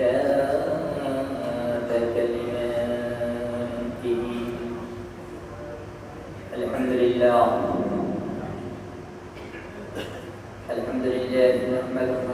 كتابك لمنته الحمد لله. الحمد لله نحمده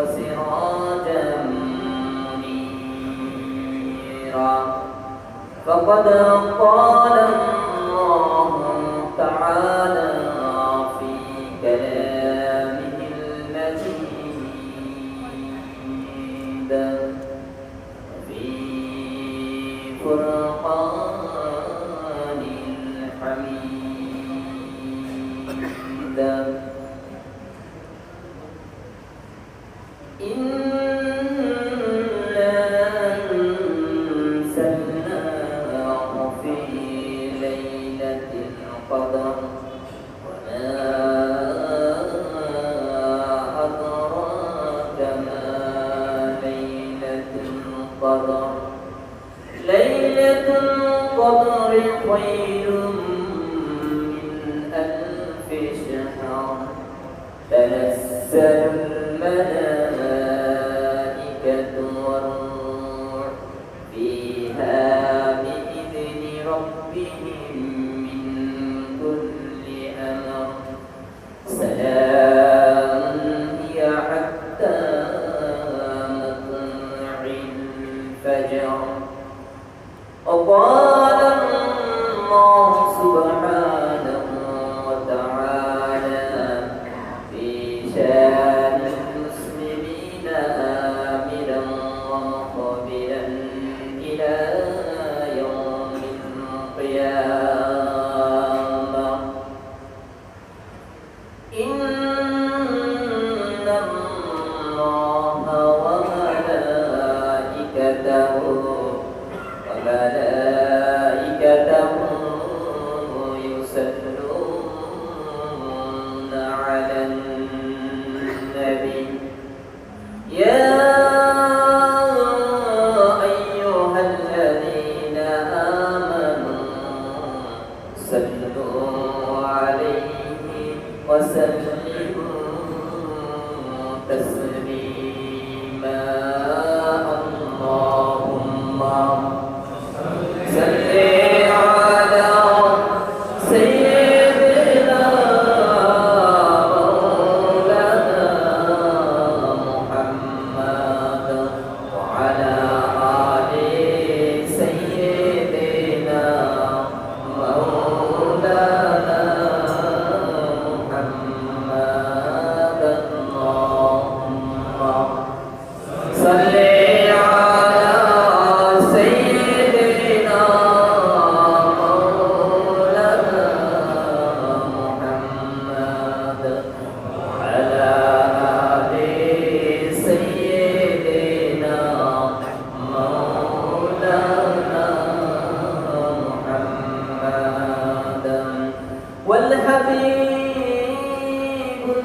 وسراجا منيرا. فقد قال الله القدر وما أدراك ما ليلة القدر؟ ليلة القدر خير من ألف شهر. تنزل 再见哦 على النبي. يا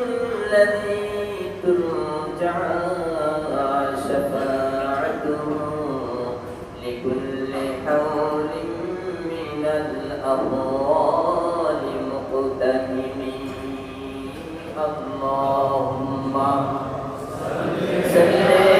الذي ترجع شفاعته لكل حول من الأضرار مقتهم اللهم صل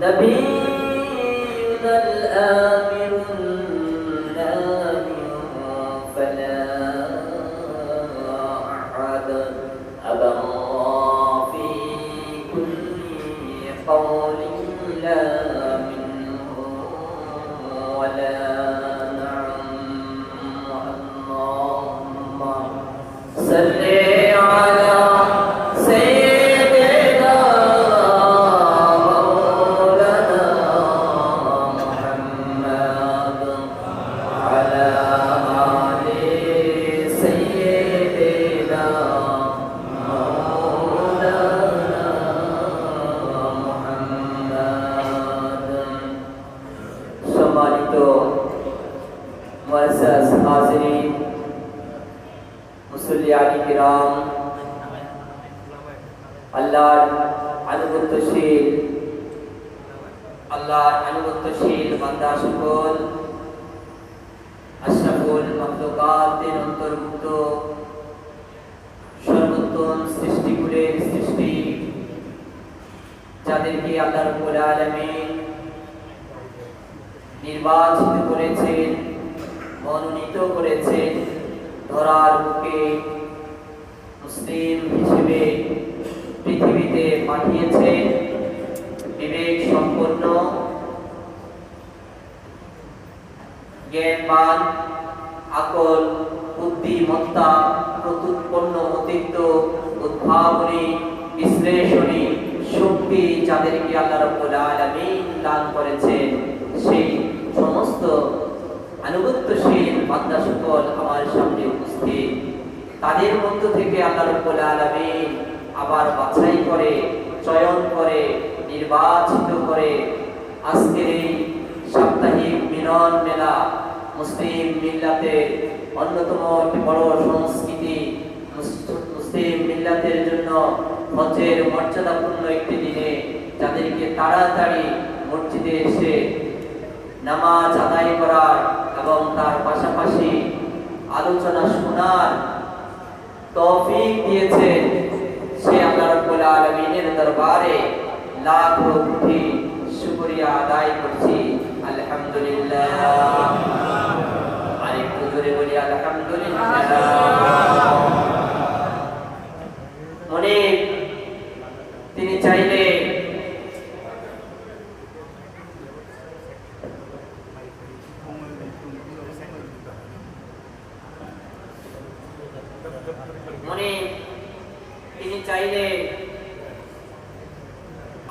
نبينا নির্বাচিত করেছেন মনোনীত করেছেন ধরার বুকে মুসলিম হিসেবে পৃথিবীতে পাঠিয়েছেন বিবেক সম্পন্ন, জ্ঞানবান, আকল, বুদ্ধিমত্তা প্রত্যুৎপন্ন অতীত উদ্ভাবনী, বিশ্লেষণী শক্তি যাদেরকে আল্লাহ রাব্বুল আলামিন দান করেছেন, সেই সমস্ত আনুগত্যশীল বান্দা সকল আমার সামনে উপস্থিত। তাদের মধ্য থেকে আল্লাহ রাব্বুল আলামিন আবার বাছাই করে, চয়ন করে, নির্বাচিত করে আজকের এই সাপ্তাহিক মিলন মেলা মুসলিম মিল্লাতের অন্যতম একটি বড় সংস্কৃতি মুসলিম মিল্লাতের জন্য হজের মর্যাদাপূর্ণ একটি দিনে যাদেরকে তাড়াতাড়ি মসজিদে এসে নামাজ আদায় করার এবং তার পাশাপাশি আলোচনা শোনার তৌফিক দিয়েছে সে আল্লাহ রব্বুল আলামিনের দরবারে লাখ কোটি শুকরিয়া আদায় করছি। আলহামদুলিল্লাহ আরেকটু জোরে বলি আলহামদুলিল্লাহ মনে তিনি চাইলে মনে তিনি চাইলে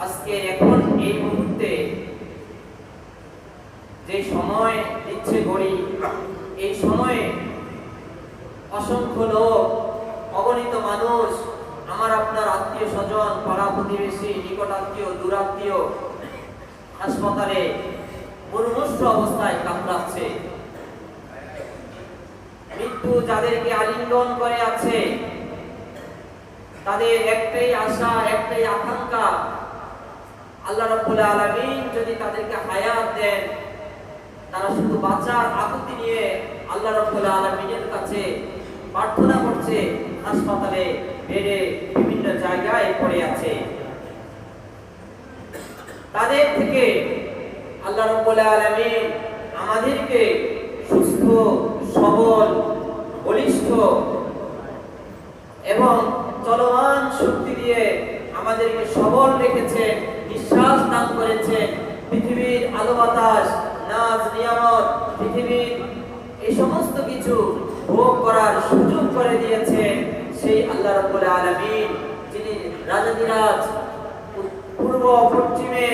আজকে এখন এই মুহূর্তে যে সময় দিচ্ছে ঘড়ি এই সময়ে অসংখ্য লোক অগণিত মানুষ আমার আপনার স্বজন পাড়া প্রতিবেশী নিকট আত্মীয় দূরাত্মীয় হাসপাতালে মুরমুষ্ট অবস্থায় কামড়াচ্ছে। মৃত্যু যাদেরকে আলিঙ্গন করে আছে, তাদের একটাই আশা, একটাই আকাঙ্ক্ষা, আল্লাহ রাব্বুল আলামিন যদি তাদেরকে হায়াত দেন, তারা শুধু বাঁচার আকুতি নিয়ে আল্লাহ রাব্বুল আলামিনের কাছে প্রার্থনা করছে, হাসপাতালে বেডে জায়গায় পড়ে আছে। তাদের থেকে আল্লাহ রাব্বুল আলামিন আমাদেরকে সুস্থ, সবল, বলিষ্ঠ এবং চলমান শক্তি দিয়ে আমাদেরকে সবল রেখেছেন নিঃশ্বাস দান করেছে পৃথিবীর আলো বাতাস নাজ নিয়ামত, পৃথিবীর এই সমস্ত কিছু ভোগ করার সুযোগ করে দিয়েছে সেই আল্লাহ রাব্বুল আলামিন। রাজাদিরাজ পূর্ব পশ্চিমে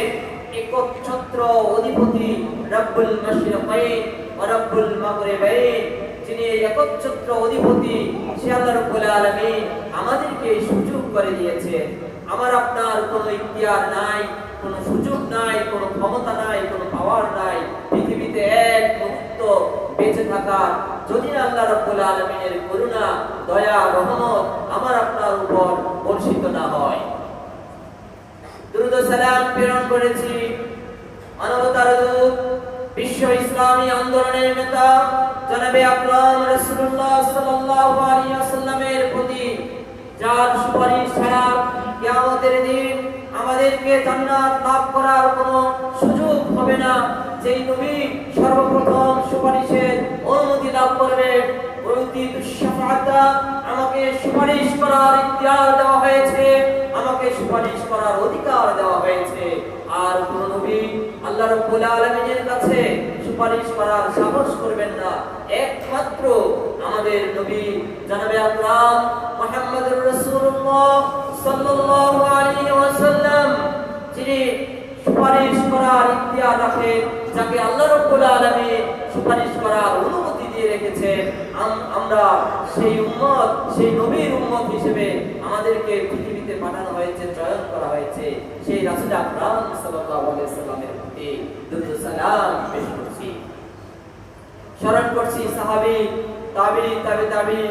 একচ্ছত্র অধিপতি রব্বুল মাশরিকাইন ওয়া রব্বুল মাগরিবাইন, যিনি একচ্ছত্র অধিপতি, সে আল্লাহ রাব্বুল আলামিন আমাদেরকে সুযোগ করে দিয়েছেন আমার আপনার কোনো ইখতিয়ার নাই, কোনো সুযোগ নাই, কোনো ক্ষমতা নাই, কোনো পাওয়ার নাই। পৃথিবীতে এক মুহূর্ত বেঁচে থাকার যদি আল্লাহ রাব্বুল আলামিনের করুণা, দয়া, রহমত আমার আপনার উপর বর্ষিত না হয়। দুরুদ ও সালাম প্রেরণ করেছি মানবতার বিশ্ব ইসলামী আন্দোলনের নেতা, জনাবে আকরাম রাসূলুল্লাহ সাল্লাল্লাহু আলাইহি ওয়াসাল্লামের প্রতি যার সুপারিশ ছাড়া কিয়ামতের দিন আমাদেরকে জান্নাত লাভ করার কোনো সুযোগ হবে না। যেই নবী সর্বপ্রথম সুপারিশের অনুমতি লাভ দুঃশাফাতা আমাকে সুপারিশ করার ইখতিয়ার দেওয়া হয়েছে, আমাকে সুপারিশ করার অধিকার দেওয়া হয়েছে। আর কোন নবী আল্লাহ রাব্বুল আলামিনের কাছে সুপারিশ করার সাহস করবেন না। একমাত্র আমাদের নবী জনাবে আকরাম রাসূলুল্লাহ। সাল্লাল্লাহু আলাইহি ওয়াসাল্লাম, যিনি সুপারিশ করার ইখতিয়ার রাখেন যাকে আল্লাহ রাব্বুল আলামিন সুপারিশ করার অনুমতি দিয়ে রেখেছেন আমরা সেই উম্মত, সেই নবীর উম্মত হিসেবে আমাদেরকে পৃথিবীতে পাঠানো হয়েছে, চয়ন করা হয়েছে। সেই রাসূল আকরাম সাল্লাল্লাহু আলাইহি সাল্লামের প্রতি দুরূদ সালাম পেশ করছি। স্মরণ করছি, সাহাবী, তাবি তাবি তাবি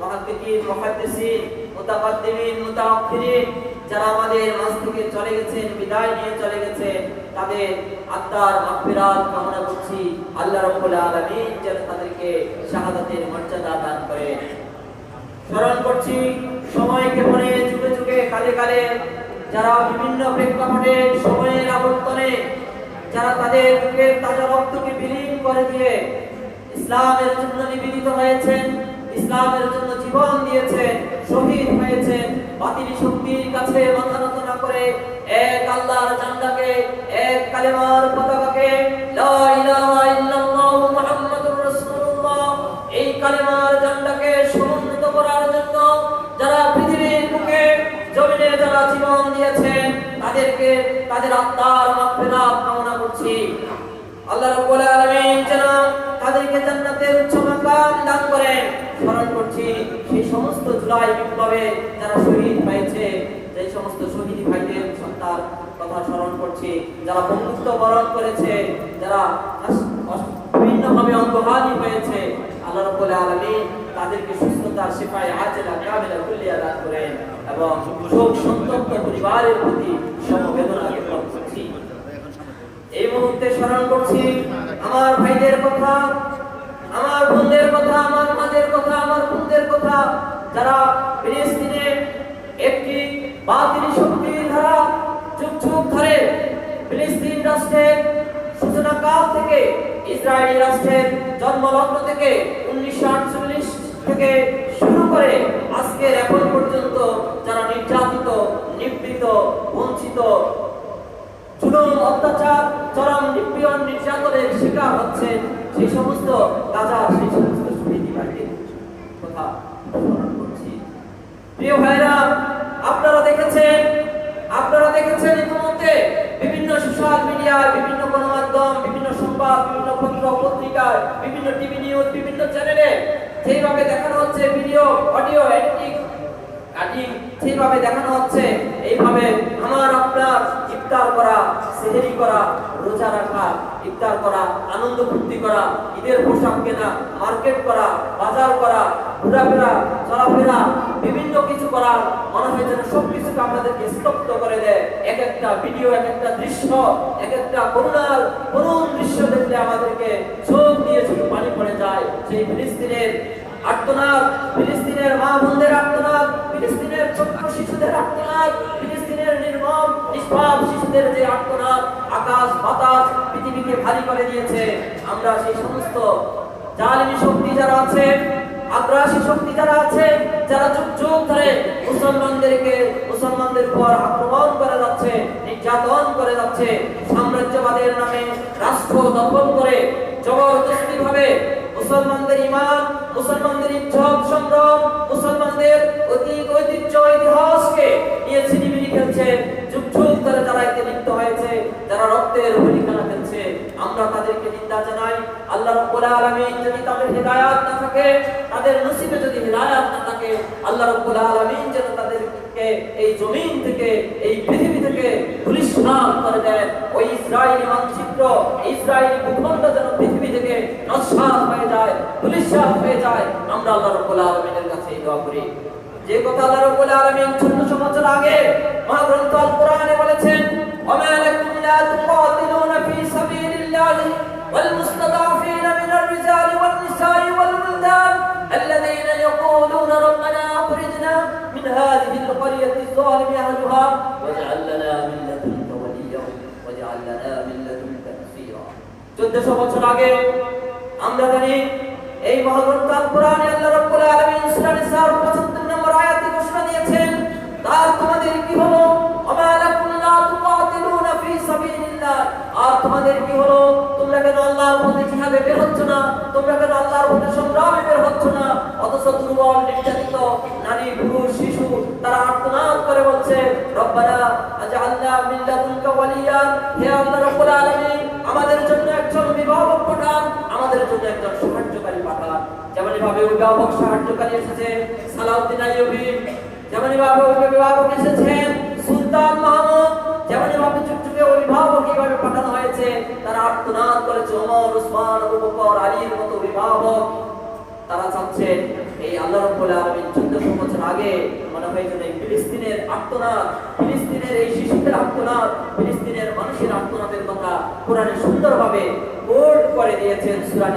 মুহাদ্দিকিন মুহাদ্দিসিন মুতাকাদ্দিমিন যারা কামনা করছি। আল্লাহ রাব্বুল আলামিন যেন তাদেরকে শাহাদাতের মর্যাদা দান করেন স্মরণ করছি, সময়কে মনে যুগে যারা বিভিন্ন প্রেক্ষাপটে সময়ের আবর্তনে, যারা তাদের বুকের তাজা রক্তকে বিলীন করে দিয়ে ইসলামের জন্য নিবেদিত হয়েছেন ইসলামের জন্য জীবন দিয়েছেন শহীদ হয়েছেন বাতিল শক্তির কাছে মাথা নত না করে এক আল্লাহর জান্ডাকে এক কালেমার পতাকাকে লা ইলাহা ইল্লাল্লাহু মুহাম্মাদুর রাসূলুল্লাহ, এই কালেমার জান্ডাকে সমুন্নত করার জন্য যারা পৃথিবীর বুকে, জমিনে যারা জীবন দিয়েছেন তাদেরকে তাদের আত্মার মাগফিরাত কামনা করছি। আল্লাহ রাব্বুল আলামিন যেন তাদেরকে জান্নাতের উচ্চ মাকাম দান করেন। স্মরণ করছি, সেই সমস্ত জুলাই বিপ্লবে যারা শহীদ হয়েছে যে সমস্ত শহীদ ভাইদের সন্তান কথা স্মরণ করছি, যারা বন্ধুত্ব বরণ করেছে, যারা বিভিন্নভাবে অঙ্গহানি হয়েছে, আল্লাহ রাব্বুল আলামিন তাদেরকে সুস্থতার কামিলা দান এবং শোক সন্তপ্ত পরিবারের প্রতি সমবেদনা জ্ঞাপন করছি। এই মুহূর্তে স্মরণ করছি, আমার ভাইদের কথা, আমার বোনদের কথা, আমার মাদের কথা, আমার বোনদের কথা, যারা ফিলিস্তিনে একটি বাতিল শক্তির ধারা যুগ যুগ ধরে ফিলিস্তিন রাষ্ট্রের সূচনা কাল থেকে ইসরায়েলি রাষ্ট্রের জন্মলগ্ন থেকে উনিশশো আটচল্লিশ থেকে শুরু করে আজকের এখন পর্যন্ত যারা নির্যাতিত, নিপীড়িত, বঞ্চিত, জুলুম, অত্যাচার, চরম নিপীড়ন, নির্যাতনের শিকার হচ্ছে, সেই সমস্ত গাজার সেই সমস্ত শহীদি ভাইদের কথা স্মরণ করছি প্রিয় ভাইরা, আপনারা দেখেছেন আপনারা দেখেছেন ইতিমধ্যে বিভিন্ন সোশ্যাল মিডিয়ায় বিভিন্ন গণমাধ্যম, বিভিন্ন সংবাদ, বিভিন্ন পত্র, পত্রিকায়, বিভিন্ন টিভি নিউজ, বিভিন্ন চ্যানেলে যেভাবে দেখানো হচ্ছে ভিডিও, অডিও, এডিটিং কাটিং সেইভাবে দেখানো হচ্ছে, এইভাবে আমার আপনার ইফতার করা, সেহেরি করা, রোজা রাখা, ইফতার করা, আনন্দ ফুর্তি করা, ঈদের পোশাক কেনা, মার্কেট করা, বাজার করা, ঘোরাফেরা, চলাফেরা, বিভিন্ন কিছু করা মনে হয় যেন সব কিছুকে আমাদেরকে স্তব্ধ করে দেয়। এক একটা ভিডিও, এক একটা দৃশ্য, এক একটা করুণার, করুণ দৃশ্য দেখলে আমাদেরকে চোখ দিয়ে শুধু পানি পড়ে যায়। সেই ফিলিস্তিনের আর্তনাদ, ফিলিস্তিনের মা বোনদের আর্তনাদ, ফিলিস্তিনের ছোট্ট শিশুদের ফিলিস্তিনের নির্মম নিষ্পাপ শিশুদের যে আর্তনাদ, আকাশ, বাতাস পৃথিবীকে ভারী করে দিয়েছে, আমরা সেই সমস্ত জালিমি শক্তি যারা আছে, আগ্রাসী শক্তি যারা আছে, যারা যুগ যুগ ধরে মুসলমানদেরকে, মুসলমানদের উপর আক্রমণ করে যাচ্ছে, নির্যাতন করে যাচ্ছে, সাম্রাজ্যবাদের নামে রাষ্ট্র দখল করে জবরদস্তি ভাবে মুসলমানদের ইমান মুসলমানদের ইজ্জত সংগ্রাম মুসলমানদের অতীত ঐতিহ্য, ইতিহাসকে নিয়ে ছিনিমিনি খেলছে যুগ হয়েছে, যারা রক্তের হোলিকানা খেলছে আমরা তাদেরকে নিন্দা জানাই। আল্লাহ যদি তাদের হেদায়াত না থাকে, তাদের নসিবে যদি হেদায়াত না থাকে, আল্লাহ রাব্বুল যেন তাদের এই জমিন থেকে, এই পৃথিবী থেকে ধূলিসাৎ করে দেন। ওই ইসরায়েলি মানচিত্র ইসরায়েলি ভূখণ্ড যেন পৃথিবী থেকে নস্বাত হয়ে যায় ধূলিসাৎ হয়ে যায়। আমরা আল্লাহ রাব্বুল আলামিনের কাছে এই দোয়া করি। যে কথা আল্লাহ রাব্বুল আলামিন 1400 বছর আগে মহাগ্রন্থ আল কোরআনে বলেছেন ওয়া লাকুম লা তুকাতিলুনা ফি সাবিলিল্লাহি ওয়াল মুস্তাদাফিন মিনার রিজালি ওয়াল নিসাই ওয়াল বুলদান আল্লাযীনা ইয়াকুলুনা রাব্বানা আখরিজনা মিন হাযিহি আল ক্বরিয়াতি যালিমি আহলিহা ওয়াজআল লানা মিন লাদুনকা ওয়ালিয়্যান ওয়াজআল লানা মিন লাদুনকা নাসীরা 1400 বছর আগে আমরা জানি এই মহাগ্রন্থ আল কোরআনে আল্লাহ রাব্বুল আলামিন সূরা নিসার 75 নারী, পুরুষ, শিশু, তারা আর্তনাদ করে বলছে, রব্বানা আজআলনা মিন লাদুনকা ওয়ালিয়া। হে আল্লাহ রাব্বুল আমাদের জন্য একজন অভিভাবক পাঠান আমাদের জন্য একজন সাহায্যকারী পাঠান। যেমন ভাবে অভিভাবক সাহায্যকারী এসেছে, সালাউদ্দিন আইয়ুবী যেমন ভাবে অভিভাবক এসেছেন সুলতান মাহমুদ যেমন ভাবে যুগ যুগে অভিভাবক কীভাবে পাঠানো হয়েছে, তারা আর্তনাদ করেছে, ওমর, উসমান আবু বকর আলীর মতো অভিভাবক। তারা চাচ্ছেন এই আল্লাহ রাব্বুল আলামিন 1400 বছর আগে, মনে হয় যেন এই ফিলিস্তিনের আত্মনাদ, ফিলিস্তিনের এই শিশুদের আত্মনাদ, ফিলিস্তিনের মানুষের আত্মনাদের কথা কোরআনে সুন্দরভাবে কোড করে দিয়েছেন সূরা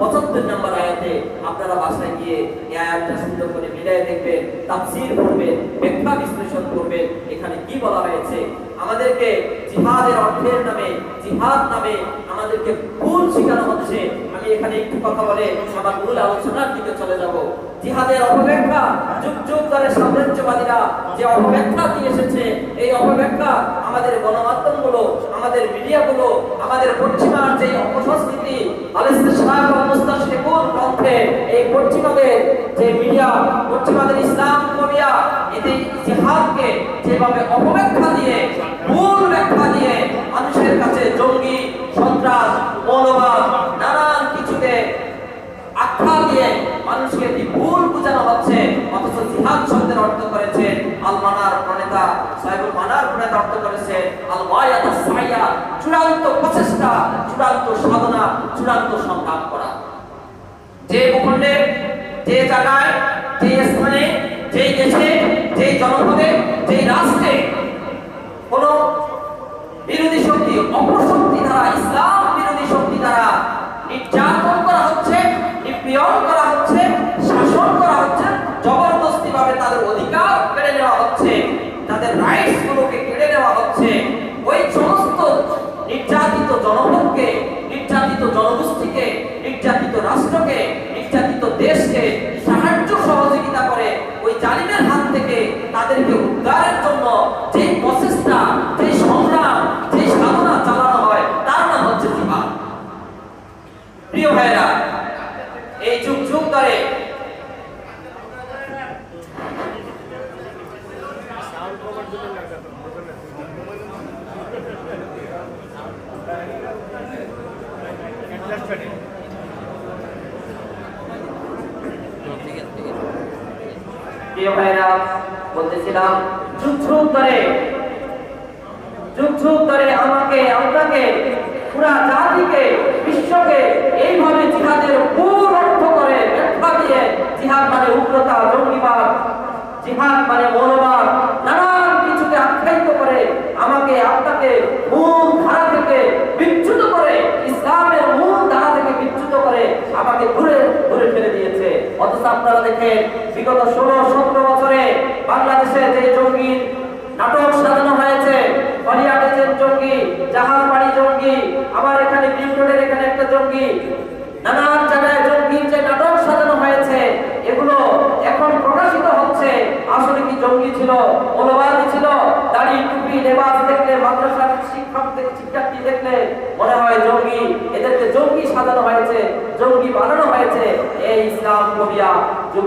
75 নম্বর আয়াতে আপনারা বাসায় গিয়ে এই আয়াতটা সুন্দর করে মিলাই দেখবেন, তাফসীর করবেন ব্যাখ্যা বিশ্লেষণ করবেন, এখানে কি বলা হয়েছে? আমাদেরকে জিহাদের অর্থের নামে, জিহাদ নামে আমাদেরকে ভুল শেখানো হচ্ছে। আমি এখানে একটু কথা বলে আমার মূল আলোচনার দিকে চলে যাব। জিহাদের অপব্যাখ্যা, যুগ যুগ ধরে সাম্রাজ্যবাদীরা যে অপব্যাখ্যা দিয়ে এসেছে, এই অপব্যাখ্যা আমাদের গণমাধ্যমগুলো, আমাদের মিডিয়াগুলো, আমাদের পশ্চিমার যে অপসংস্কৃতি পশ্চিমাদের যে মিডিয়া পশ্চিমাদের ইসলাম কবিয়া এতে জিহাদকে যেভাবে অপব্যাখ্যা দিয়ে ভুল ব্যাখ্যা দিয়ে মানুষের কাছে জঙ্গি, সন্ত্রাস, মৌলবাদ, নানান কিছুতে আখ্যা দিয়ে মানুষকে একটি ভুল বোঝানো হচ্ছে, অথচ জিহাদ শব্দের অর্থ করেছে আল মানার প্রণেতা সাহেবুল মানার প্রণেতা অর্থ করেছে আল ওয়ায়াতা সাইয়া চূড়ান্ত প্রচেষ্টা, চূড়ান্ত সাধনা, চূড়ান্ত সংগ্রাম করা। যে ভূখণ্ডে যে জায়গায়, যে স্থানে, যে দেশে, যে জনপদে, যে রাষ্ট্রে কোন বিরোধী শক্তি অপশক্তি দ্বারা, ইসলাম বিরোধী শক্তি দ্বারা নির্যাতন করা হচ্ছে, নিপীড়ন করা হচ্ছে, শাসন করা হচ্ছে জবরদস্তি ভাবে তাদের অধিকার কেড়ে নেওয়া হচ্ছে, তাদের রাইটস গুলোকে কেড়ে নেওয়া হচ্ছে, ওই সমস্ত নির্যাতিত জনপদকে নির্যাতিত জনগোষ্ঠীকে, নির্যাতিত রাষ্ট্রকে দেশকে সাহায্য সহযোগিতা করে ওই জালিমের হাত থেকে তাদেরকে উদ্ধারের জন্য যে প্রচেষ্টা, যে সংগ্রাম, যে সাধনা চালানো হয়, তার নাম হচ্ছে জিহাদ। প্রিয় ভাইরা এই যুগ যুগ ধরে প্রিয় ভাইরা, বলতেছিলাম যুগ যুগ ধরে যুগ যুগ ধরে আমাকে, আপনাকে জাতিকে, বিশ্বকে এইভাবে জিহাদের অর্থ করে ব্যাখ্যা দিয়ে জিহাদ মানে উগ্রতা, জঙ্গিবাদ, জিহাদ মানে মনোবাদ, নানান কিছুকে আখ্যায়িত করে আমাকে, আপনাকে মূল ধারা থেকে বিচ্যুত করে, ইসলামের মূল ধারা থেকে বিচ্যুত করে আমাকে দূরে দূরে ফেলে দিয়েছে অথচ আপনারা দেখেন, বিগত ষোলো, সতেরো বছরে বাংলাদেশে যে জঙ্গি নাটক সাজানো হয়েছে হলিয়াটে যে জঙ্গি জাহাজ বাড়ি জঙ্গি, আবার এখানে বিমটোডের এখানে একটা জঙ্গি, নানান জায়গায় জঙ্গির যে নাটক সাজানো হয়েছে, এগুলো এখন প্রকাশিত হচ্ছে। আসলে কি জঙ্গি ছিল? মনোবাদী ছিল? দাড়ি টুপি লেবাস দেখলে, মাদ্রাসার শিক্ষক শিক্ষার্থী দেখলে মনে হয় জঙ্গি? এদেরকে জঙ্গি সাজানো হয়েছে, জঙ্গি বানানো হয়েছে। এই ইসলাম কবিয়া যুগ